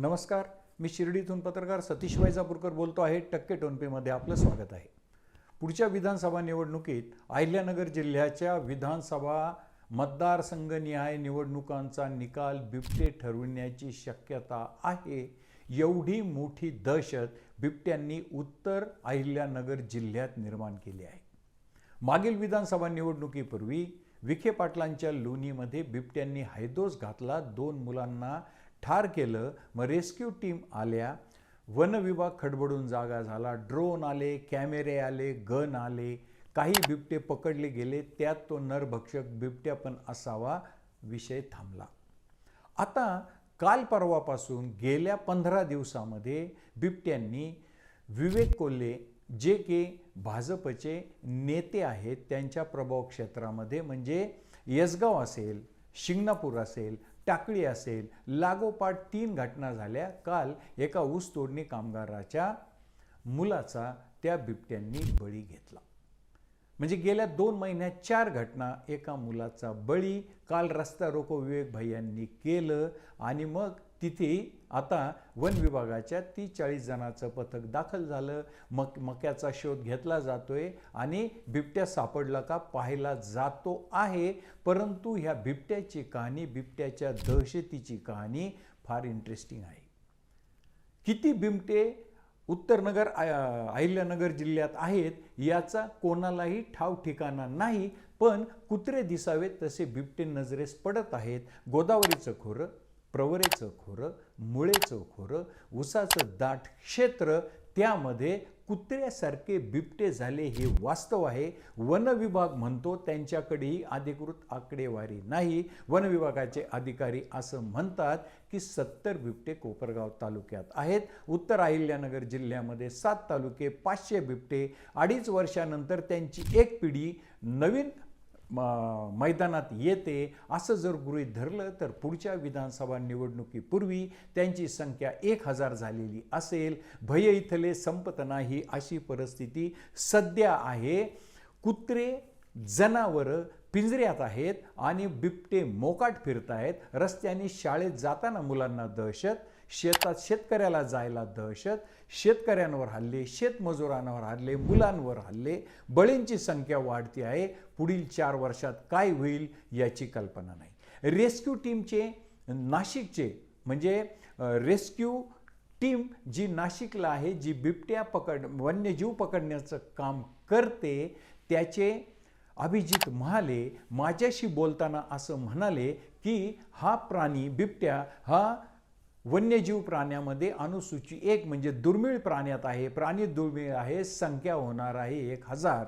नमस्कार मी शिर्डीतून पत्रकार सतीश वैजापूरकर बोलतो आहे. टक्के टोनपेमध्ये आपलं स्वागत आहे. पुढच्या विधानसभा निवडणुकीत अहिल्यानगर जिल्ह्याच्या विधानसभा मतदारसंघनिहाय निवडणुकांचा निकाल बिबटे ठरविण्याची शक्यता आहे. एवढी मोठी दहशत बिबट्यांनी उत्तर अहिल्यानगर जिल्ह्यात निर्माण केली आहे. मागील विधानसभा निवडणुकीपूर्वी विखे पाटलांच्या लोणीमध्ये बिबट्यांनी हैदोस घातला. दोन मुलांना ठार केलं मग रेस्क्यू टीम आल्या वन विभाग खडबडून जागा झाला ड्रोन आले कॅमेरे आले गन आले काही बिबटे पकडले गेले त्यात तो नरभक्षक बिबट्या पण असावा विषय थांबला. आता काल परवापासून गेल्या पंधरा दिवसामध्ये बिबट्यांनी विवेक कोल्हे जे की भाजपचे नेते आहेत त्यांच्या प्रभाव क्षेत्रामध्ये म्हणजे यसगाव असेल शिंगणापूर असेल टाकळी असेल. लागोपाठ तीन घटना झाल्या. काल एका ऊस तोडणी कामगाराच्या मुलाचा त्या बिबट्यांनी बळी घेतला. म्हणजे गेल्या दोन महिन्यात चार घटना एका मुलाचा बळी. काल रस्ता रोको विवेक भैयांनी केलं आणि मग तिथे आता वन विभागाच्या तीस चाळीस जणांचं पथक दाखल झालं. मक मक्याचा शोध घेतला जातोय आणि बिबट्या सापडला का पाहायला जातो आहे. परंतु ह्या बिबट्याची कहाणी बिबट्याच्या दहशतीची कहाणी फार इंटरेस्टिंग आहे. किती बिबटे उत्तरनगर अहिल्यानगर जिल्ह्यात आहेत याचा कोणालाही ठाव ठिकाणा नाही पण कुत्रे दिसावेत तसे बिबटे नजरेस पडत आहेत. गोदावरीचं खोरं प्रवरेचं खोरं मुळेचं खोरं उसाचं दाट क्षेत्र त्यामध्ये कुत्र्यासारखे बिबटे झाले हे वास्तव आहे. वन विभाग म्हणतो त्यांच्याकडेही अधिकृत आकडेवारी नाही. वन विभागाचे अधिकारी असं म्हणतात की सत्तर बिबटे कोपरगाव तालुक्यात आहेत. उत्तर अहिल्यानगर जिल्ह्यामध्ये सात तालुके पाचशे बिबटे. अडीच वर्षानंतर त्यांची एक पिढी नवीन मैदानात येते असं जर गृहीत धरलं तर पुढच्या विधानसभा निवडणुकीपूर्वी त्यांची संख्या एक हजार झालेली असेल. भय इथले संपत नाही अशी परिस्थिती सध्या आहे. कुत्रे जनावरं पिंजऱ्यात आहेत आणि बिबटे मोकाट फिरत आहेत रस्त्याने शाळेत जाताना मुलांना दहशत शेतात शेतकऱ्याला जायला दहशत शेतकऱ्यांवर हल्ले शेतमजुरांवर हल्ले मुलांवर हल्ले बळींची संख्या वाढती आहे. पुढील चार वर्षात काय होईल याची कल्पना नाही. रेस्क्यू टीमचे नाशिकचे म्हणजे रेस्क्यू टीम जी नाशिकला आहे जी बिबट्या पकड वन्यजीव पकडण्याचं काम करते त्याचे अभिजित महाले माझ्याशी बोलताना असं म्हणाले की हा प्राणी बिबट्या हा वन्यजीव प्राण्यामध्ये अनुसूची एक म्हणजे दुर्मिळ प्राण्यात आहे. प्राणी दुर्मिळ आहे संख्या होणार आहे एक हजार.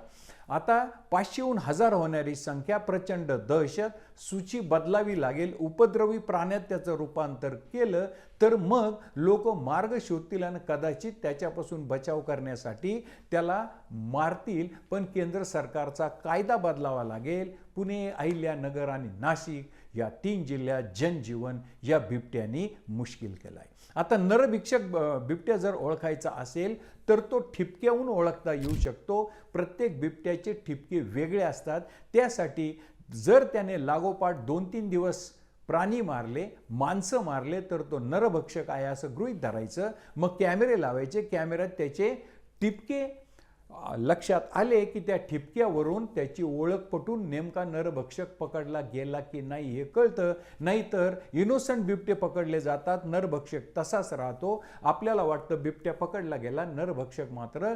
आता पाचशेहून हजार होणारी संख्या प्रचंड दहशत सूची बदलावी लागेल. उपद्रवी प्राण्यात त्याचं रूपांतर केलं तर मग लोक मार्ग शोधतील आणि कदाचित त्याच्यापासून बचाव करण्यासाठी त्याला मारतील. पण केंद्र सरकारचा कायदा बदलावा लागेल. पुणे अहिल्यानगर आणि नाशिक या तीन जिल्ह्यात जनजीवन या बिबट्यानी मुश्किल केलं आहे आता नरभिक्षक बिबट्या जर ओळखायचा असेल तर तो ठिपक्याहून ओळखता येऊ शकतो. प्रत्येक बिबट्याचे ठिपके वेगळे असतात. त्यासाठी जर त्याने लागोपाठ दोन तीन दिवस प्राणी मारले माणसं मारले तर तो नरभक्षक आहे असं गृहीत धरायचं. मग कॅमेरे लावायचे. कॅमेऱ्यात त्याचे टिपके लक्षात आले की त्या ठिपक्यावरून त्याची ओळख पटून नेमका नरभक्षक पकडला गेला की नाही हे कळतं. नाहीतर इनोसंट बिबटे पकडले जातात नरभक्षक तसाच राहतो. आपल्याला वाटतं बिबट्या पकडला गेला नरभक्षक मात्र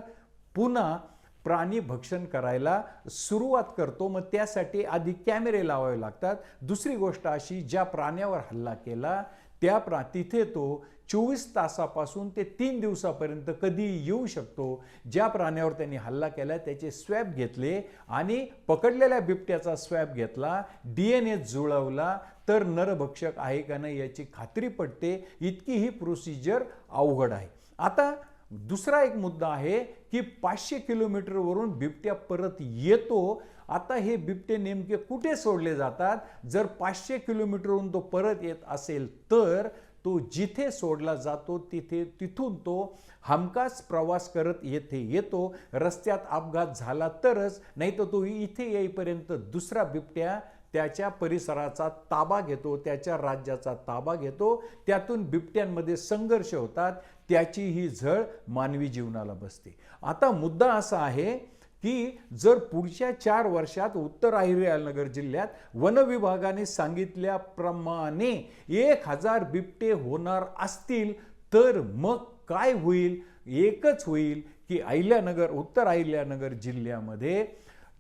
पुन्हा प्राणी भक्षण करायला सुरुवात करतो. मग त्यासाठी आधी कॅमेरे लावावे लागतात. दुसरी गोष्ट अशी ज्या प्राण्यावर हल्ला केला त्या प्रा तिथे तो चोवीस तासापासून ते तीन दिवसापर्यंत कधी येऊ शकतो. ज्या प्राण्यावर त्यांनी हल्ला केला त्याचे स्वॅब घेतले आणि पकडलेल्या बिबट्याचा स्वॅब घेतला डी एन ए जुळवला. तर नरभक्षक आहे का नाही याची खात्री पडते. इतकी ही प्रोसिजर अवघड आहे. आता दुसरा एक मुद्दा आहे की पाचशे किलोमीटरवरून बिबट्या परत येतो. आता हे बिबटे नेमके कुठे सोडले जातात? जर पाचशे किलोमीटरवरून तो परत येत असेल तर तो जिथे सोडला जातो तिथे तिथून तो हमखास प्रवास करत येथे येतो. रस्त्यात अपघात झाला तरच नाही तर तो इथे येईपर्यंत दुसरा बिबट्या त्याच्या परिसराचा ताबा घेतो त्याच्या राज्याचा ताबा घेतो. त्यातून बिबट्यांमध्ये संघर्ष होतात. त्याची ही झळ मानवी जीवनाला बसते. आता मुद्दा असा आहे की जर पुढच्या चार वर्षात उत्तर अहिल्यानगर जिल्ह्यात वनविभागाने सांगितल्याप्रमाणे एक हजार बिबटे होणार असतील तर मग काय होईल? एकच होईल की अहिल्यानगर उत्तर अहिल्यानगर जिल्ह्यामध्ये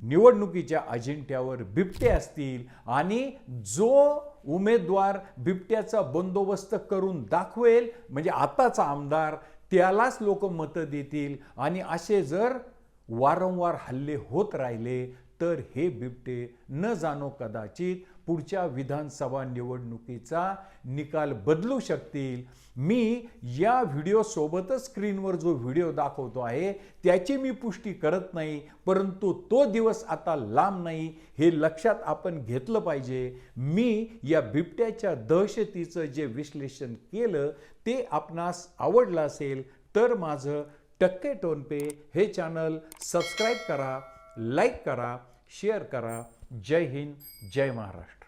निवडणुकीच्या अजिंठ्यावर बिबटे असतील आणि जो उमेदवार बिबट्याचा बंदोबस्त करून दाखवेल म्हणजे आताचा आमदार त्यालाच लोक मतं देतील आणि असे जर वारंवार हल्ले होत राहिले तर हे बिबटे न जाणो कदाचित पुढच्या विधानसभा निवडणुकीचा निकाल बदलू शकतील. मी या व्हिडिओसोबतच स्क्रीनवर जो व्हिडिओ दाखवतो आहे त्याची मी पुष्टी करत नाही परंतु तो दिवस आता लांब नाही हे लक्षात आपण घेतलं पाहिजे. मी या बिबट्याच्या दहशतीचं जे विश्लेषण केलं ते आपणास आवडलं असेल तर माझं टक्के टोनपे हे चॅनल सबस्क्राईब करा. लाईक करा शेअर करा. जय हिंद जय महाराष्ट्र.